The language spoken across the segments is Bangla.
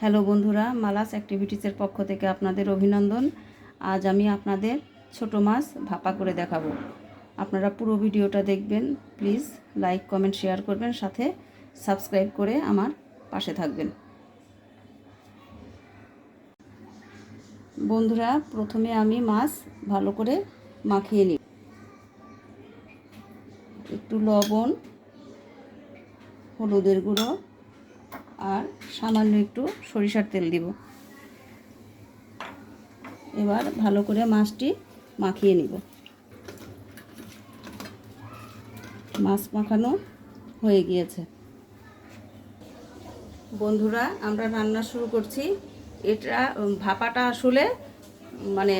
হ্যালো বন্ধুরা, মালাস অ্যাক্টিভিটিসের পক্ষ থেকে আপনাদের অভিনন্দন। আজ আমি আপনাদের ছোট মাছ ভাপা করে দেখাবো। আপনারা পুরো ভিডিওটা দেখবেন, প্লিজ লাইক, কমেন্ট, শেয়ার করবেন, সাথে সাবস্ক্রাইব করে আমার পাশে থাকবেন। বন্ধুরা, প্রথমে আমি মাছ ভালো করে মাখিয়ে নিই। একটু লবণ, হলুদের গুঁড়ো আর সামান্য একটু সরিষার তেল দিব। এবার ভালো করে মাছটি মাখিয়ে নিব। মাছ মাখানো হয়ে গিয়েছে। বন্ধুরা, আমরা রান্না শুরু করছি। এটা ভাপাটা আসলে মানে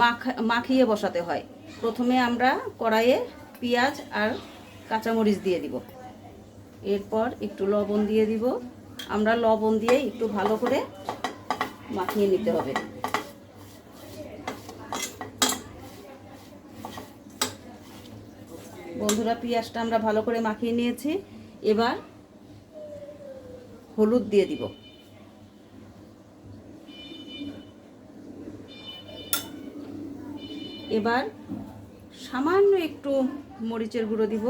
মাখ, মাখিয়ে বসাতে হয়। প্রথমে আমরা কড়াইয়ে পেঁয়াজ আর কাঁচামরিচ দিয়ে দিব। এরপর একটু লবণ দিয়ে দিব। আমরা লবণ দিয়ে একটু ভালো করে মাখিয়ে নিতে হবে। বন্ধুরা, পেঁয়াজটা আমরা ভালো করে মাখিয়ে নিয়েছি। এবার হলুদ দিয়ে দিব। এবার সামান্য একটু মরিচের গুঁড়ো দিব।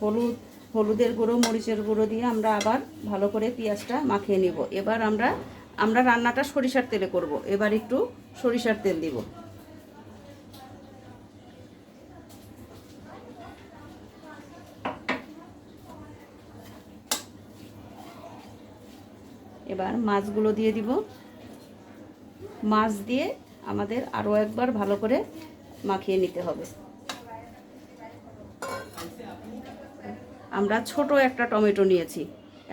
হলুদ, হলুদের গুঁড়ো, মরিচের গুঁড়ো দিয়ে আমরা আবার ভালো করে পেঁয়াজটা মাখিয়ে নিব। এবার আমরা আমরা রান্নাটা সরিষার তেলে করব। এবার একটু সরিষার তেল দিব। এবার মাছগুলো দিয়ে দিব। মাছ দিয়ে আমাদের আরও একবার ভালো করে মাখিয়ে নিতে হবে। আমরা ছোট একটা টমেটো নিয়েছি।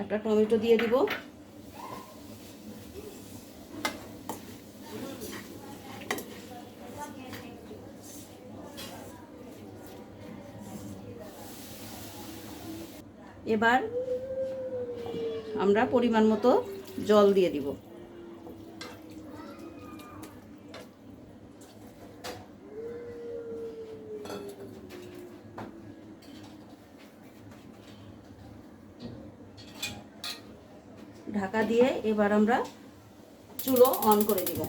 একটা টমেটো দিয়ে দিব। এবার আমরা পরিমাণ মতো জল দিয়ে দিব। ঢাকা দিয়ে এবার আমরা চুলো অন করে দিব।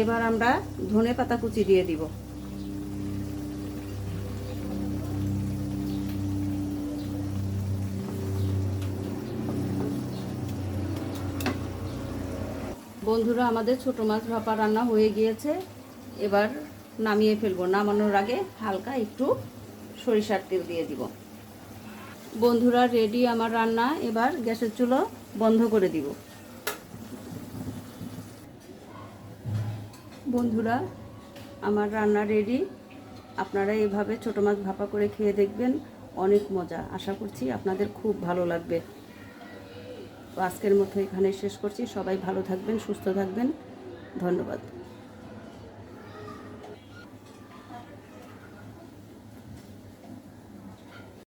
এবার আমরা ধনে পাতা কুচি দিয়ে দিব। বন্ধুরা, আমাদের ছোট মাছ ভাপা রান্না হয়ে গিয়েছে। এবার নামিয়ে ফেলব। নামানোর আগে হালকা একটু সরিষার তেল দিয়ে দিব। বন্ধুরা রেডি আমার রান্না। এবার গ্যাসের চুলো বন্ধ করে দিব। বন্ধুরা, আমার রান্না রেডি আপনারা এভাবে ছোটো মাছ ভাপা করে খেয়ে দেখবেন, অনেক মজা। আশা করছি আপনাদের খুব ভালো লাগবে। আজকের মতো এখানে শেষ করছি। সবাই ভালো থাকবেন, সুস্থ থাকবেন। ধন্যবাদ।